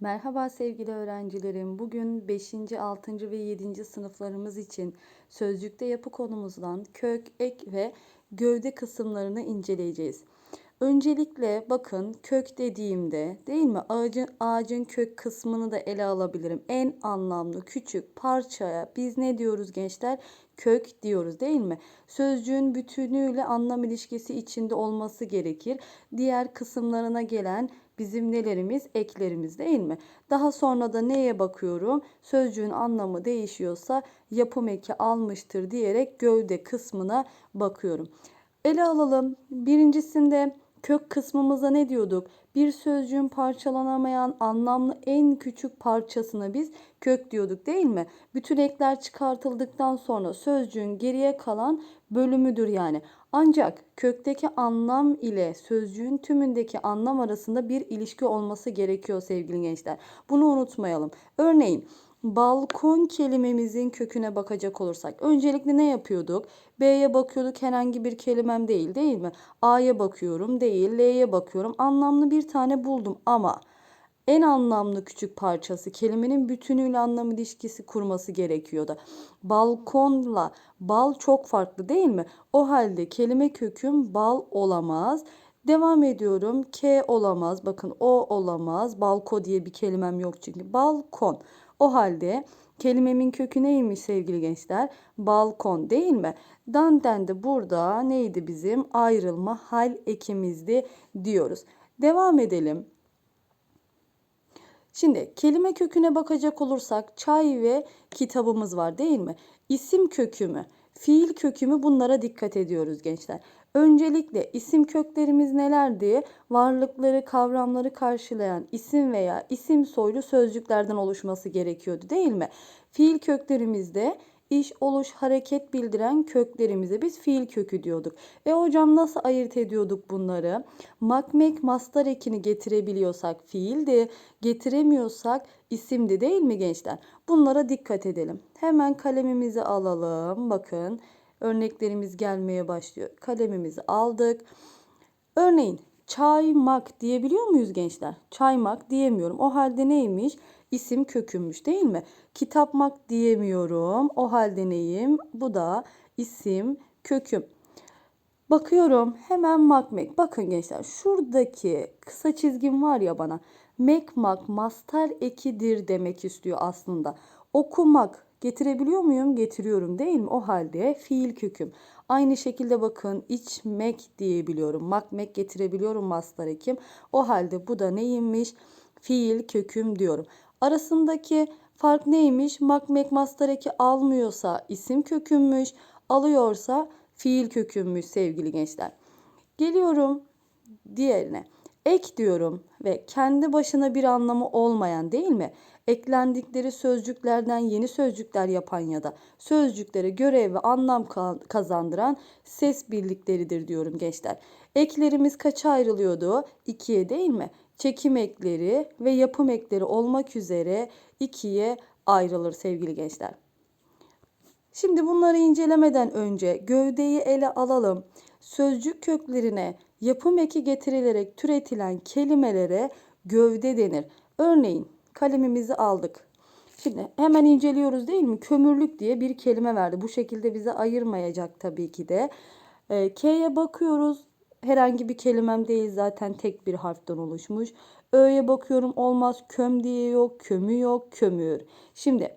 Merhaba sevgili öğrencilerim. Bugün 5. 6. ve 7. sınıflarımız için sözcükte yapı konumuzdan kök, ek ve gövde kısımlarını inceleyeceğiz. Öncelikle bakın kök dediğimde değil mi ağacın ağacın kök kısmını da ele alabilirim. En anlamlı küçük parçaya biz ne diyoruz gençler? Kök diyoruz değil mi? Sözcüğün bütünüyle anlam ilişkisi içinde olması gerekir. Diğer kısımlarına gelen bizim nelerimiz? Eklerimiz değil mi? Daha sonra da neye bakıyorum? Sözcüğün anlamı değişiyorsa yapım eki almıştır diyerek gövde kısmına bakıyorum. Ele alalım. Birincisinde kök kısmımıza ne diyorduk? Bir sözcüğün parçalanamayan anlamlı en küçük parçasına biz kök diyorduk değil mi? Bütün ekler çıkartıldıktan sonra sözcüğün geriye kalan bölümüdür yani. Ancak kökteki anlam ile sözcüğün tümündeki anlam arasında bir ilişki olması gerekiyor sevgili gençler. Bunu unutmayalım. Örneğin balkon kelimemizin köküne bakacak olursak öncelikle ne yapıyorduk? B'ye bakıyorduk herhangi bir kelimem değil değil mi? A'ya bakıyorum değil, L'ye bakıyorum. Anlamlı bir tane buldum ama en anlamlı küçük parçası kelimenin bütünüyle anlam ilişkisi kurması gerekiyordu. Balkonla bal çok farklı değil mi? O halde kelime köküm bal olamaz. Devam ediyorum. K olamaz. Bakın o olamaz. Balko diye bir kelimem yok çünkü. Balkon. O halde kelimemin kökü neymiş sevgili gençler? Balkon değil mi? Danten de burada neydi bizim? Ayrılma hal ekimizdi diyoruz. Devam edelim. Şimdi kelime köküne bakacak olursak çay ve kitabımız var değil mi? İsim kökü mü? Fiil kökü mü? Bunlara dikkat ediyoruz gençler. Öncelikle isim köklerimiz nelerdi? Varlıkları, kavramları karşılayan isim veya isim soylu sözcüklerden oluşması gerekiyordu değil mi? Fiil köklerimizde iş, oluş, hareket bildiren köklerimize biz fiil kökü diyorduk. E hocam nasıl ayırt ediyorduk bunları? Makmek mastar ekini getirebiliyorsak fiildi, getiremiyorsak isimdi değil mi gençler? Bunlara dikkat edelim. Hemen kalemimizi alalım. Bakın örneklerimiz gelmeye başlıyor. Kalemimizi aldık. Örneğin çaymak diyebiliyor muyuz gençler? Çaymak diyemiyorum. O halde neymiş? İsim kökünmüş değil mi? Kitapmak diyemiyorum. O halde neyim? Bu da isim köküm. Bakıyorum hemen makmek. Bakın gençler şuradaki kısa çizgim var ya bana. Mekmak mastar ekidir demek istiyor aslında. Okumak getirebiliyor muyum? Getiriyorum değil mi? O halde fiil köküm. Aynı şekilde bakın içmek diyebiliyorum. Makmek getirebiliyorum mastar ekim. O halde bu da neymiş? Fiil köküm diyorum. Arasındaki fark neymiş? Makmek mastar eki almıyorsa isim kökümmüş. Alıyorsa fiil kökümmüş sevgili gençler. Geliyorum diğerine. Ek diyorum ve kendi başına bir anlamı olmayan değil mi? Eklendikleri sözcüklerden yeni sözcükler yapan ya da sözcüklere görev ve anlam kazandıran ses birlikleridir diyorum gençler. Eklerimiz kaça ayrılıyordu? İkiye değil mi? Çekim ekleri ve yapım ekleri olmak üzere ikiye ayrılır sevgili gençler. Şimdi bunları incelemeden önce gövdeyi ele alalım. Sözcük köklerine yapım eki getirilerek türetilen kelimelere gövde denir. Örneğin kalemimizi aldık. Şimdi hemen inceliyoruz değil mi? Kömürlük diye bir kelime verdi. Bu şekilde bize ayırmayacak tabii ki de. E, K'ye bakıyoruz. Herhangi bir kelimem değil zaten tek bir harften oluşmuş. Ö'ye bakıyorum olmaz. Köm diye yok. Kömü yok. Kömür. Şimdi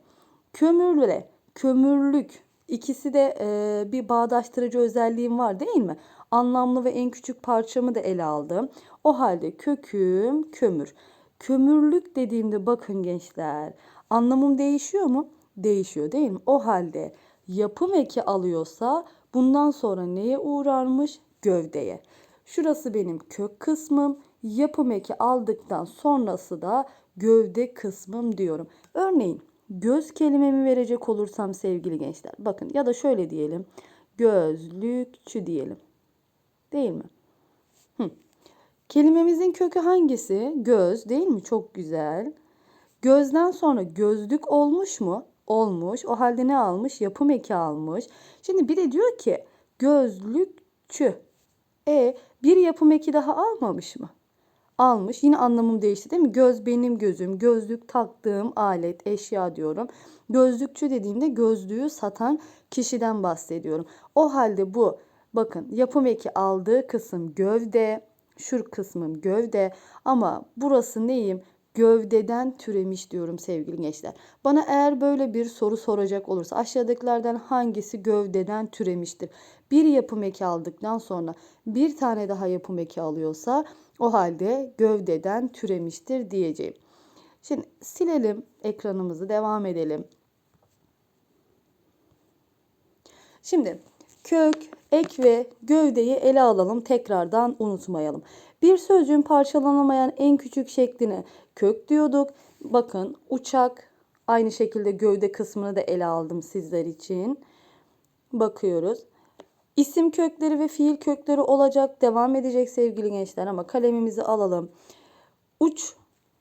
kömürle kömürlük ikisi de e, bir bağdaştırıcı özelliğim var değil mi? Anlamlı ve en küçük parçamı da ele aldım. O halde köküm kömür. Kömürlük dediğimde bakın gençler anlamım değişiyor mu? Değişiyor değil mi? O halde yapım eki alıyorsa bundan sonra neye uğrarmış? Gövdeye. Şurası benim kök kısmım. Yapım eki aldıktan sonrası da gövde kısmım diyorum. Örneğin göz kelimemi verecek olursam sevgili gençler. Bakın ya da şöyle diyelim. Gözlükçü diyelim. Değil mi? Hı. Kelimemizin kökü hangisi? Göz değil mi? Çok güzel. Gözden sonra gözlük olmuş mu? Olmuş. O halde ne almış? Yapım eki almış. Şimdi bir de diyor ki gözlükçü. E bir yapım eki daha almamış mı? almış. Yine anlamım değişti değil mi? Göz benim gözüm. Gözlük taktığım alet, eşya diyorum. Gözlükçü dediğimde gözlüğü satan kişiden bahsediyorum. O halde bu bakın yapım eki aldığı kısım gövde, şu kısmım gövde ama burası neyim? Gövdeden türemiş diyorum sevgili gençler. Bana eğer böyle bir soru soracak olursa aşağıdakilerden hangisi gövdeden türemiştir? Bir yapım eki aldıktan sonra bir tane daha yapım eki alıyorsa o halde gövdeden türemiştir diyeceğim. Şimdi silelim ekranımızı devam edelim. Şimdi kök, ek ve gövdeyi ele alalım tekrardan unutmayalım. Bir sözcüğün parçalanamayan en küçük şekline kök diyorduk. Bakın uçak aynı şekilde gövde kısmını da ele aldım sizler için. Bakıyoruz. İsim kökleri ve fiil kökleri olacak. Devam edecek sevgili gençler ama kalemimizi alalım. Uç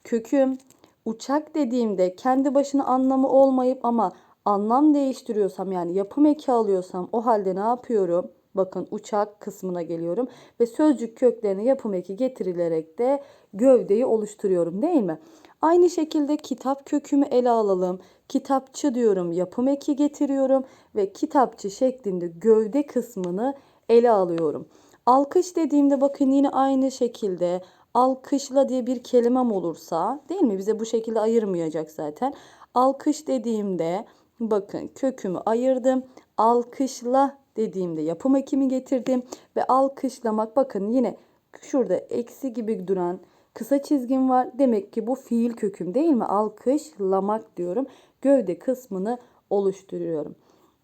köküm uçak dediğimde kendi başına anlamı olmayıp ama anlam değiştiriyorsam yani yapım eki alıyorsam o halde ne yapıyorum? Bakın uçak kısmına geliyorum ve sözcük köklerine yapım eki getirilerek de gövdeyi oluşturuyorum değil mi? Aynı şekilde kitap kökümü ele alalım. Kitapçı diyorum yapım eki getiriyorum ve kitapçı şeklinde gövde kısmını ele alıyorum. Alkış dediğimde bakın yine aynı şekilde alkışla diye bir kelimem olursa değil mi? Bize bu şekilde ayırmayacak zaten. Alkış dediğimde bakın kökümü ayırdım. Alkışla dediğimde yapım ekimi getirdim ve alkışlamak bakın yine şurada eksi gibi duran kısa çizgim var. Demek ki bu fiil köküm değil mi? Alkışlamak diyorum. Gövde kısmını oluşturuyorum.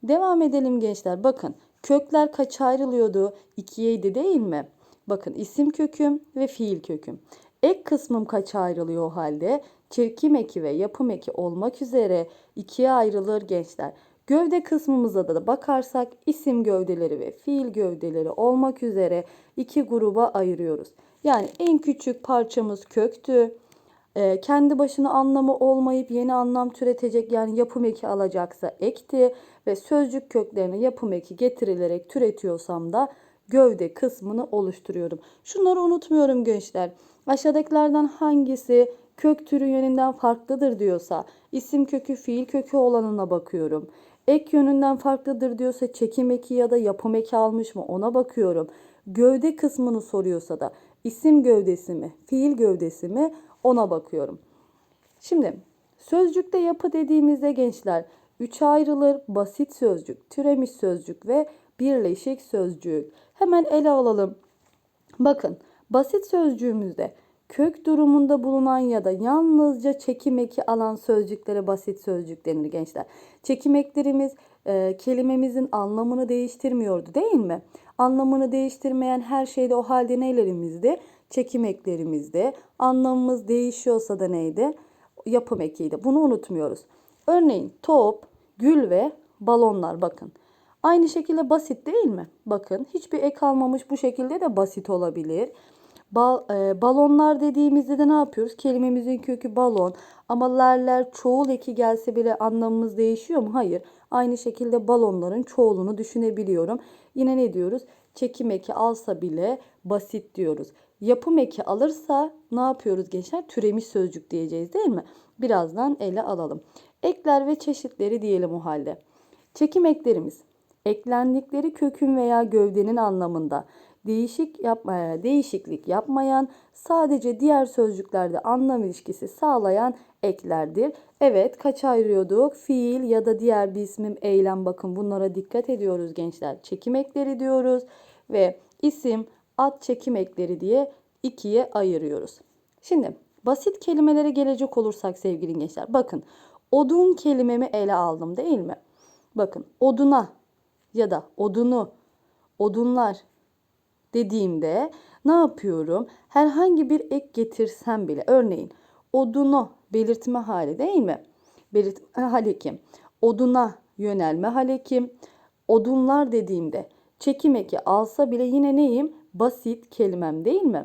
Devam edelim gençler. Bakın kökler kaç ayrılıyordu? İkiyeydi değil mi? Bakın isim köküm ve fiil köküm. Ek kısmım kaç ayrılıyor o halde? Çekim eki ve yapım eki olmak üzere ikiye ayrılır gençler. Gövde kısmımıza da bakarsak isim gövdeleri ve fiil gövdeleri olmak üzere iki gruba ayırıyoruz. Yani en küçük parçamız köktü. Ee, kendi başına anlamı olmayıp yeni anlam türetecek yani yapım eki alacaksa ekti ve sözcük köklerine yapım eki getirilerek türetiyorsam da gövde kısmını oluşturuyorum. Şunları unutmuyorum gençler. Aşağıdakilerden hangisi kök türü yönünden farklıdır diyorsa isim kökü fiil kökü olanına bakıyorum. Ek yönünden farklıdır diyorsa çekim eki ya da yapım eki almış mı ona bakıyorum. Gövde kısmını soruyorsa da isim gövdesi mi, fiil gövdesi mi ona bakıyorum. Şimdi sözcükte yapı dediğimizde gençler üçe ayrılır. Basit sözcük, türemiş sözcük ve birleşik sözcük. Hemen ele alalım. Bakın basit sözcüğümüzde kök durumunda bulunan ya da yalnızca çekim eki alan sözcüklere basit sözcük denir gençler. Çekim eklerimiz e, kelimemizin anlamını değiştirmiyordu değil mi? Anlamını değiştirmeyen her şeyde o halde nelerimizdi? Çekim eklerimizde. Anlamımız değişiyorsa da neydi? Yapım ekiydi. Bunu unutmuyoruz. Örneğin top, gül ve balonlar bakın. Aynı şekilde basit değil mi? Bakın hiçbir ek almamış bu şekilde de basit olabilir. Bal, e, balonlar dediğimizde de ne yapıyoruz? Kelimemizin kökü balon ama lerler çoğul eki gelse bile anlamımız değişiyor mu? Hayır. Aynı şekilde balonların çoğulunu düşünebiliyorum. Yine ne diyoruz? Çekim eki alsa bile basit diyoruz. Yapım eki alırsa ne yapıyoruz gençler? Türemiş sözcük diyeceğiz değil mi? Birazdan ele alalım. Ekler ve çeşitleri diyelim o halde. Çekim eklerimiz eklendikleri kökün veya gövdenin anlamında değişik yapmaya, değişiklik yapmayan, sadece diğer sözcüklerde anlam ilişkisi sağlayan eklerdir. Evet, kaç ayırıyorduk? Fiil ya da diğer bir ismim eylem bakın bunlara dikkat ediyoruz gençler. Çekim ekleri diyoruz ve isim, ad çekim ekleri diye ikiye ayırıyoruz. Şimdi basit kelimelere gelecek olursak sevgili gençler bakın odun kelimemi ele aldım değil mi? Bakın oduna ya da odunu, odunlar dediğimde ne yapıyorum? Herhangi bir ek getirsem bile örneğin odunu belirtme hali değil mi? Belirtme hali kim? Oduna yönelme hali kim? Odunlar dediğimde çekim eki alsa bile yine neyim? Basit kelimem değil mi?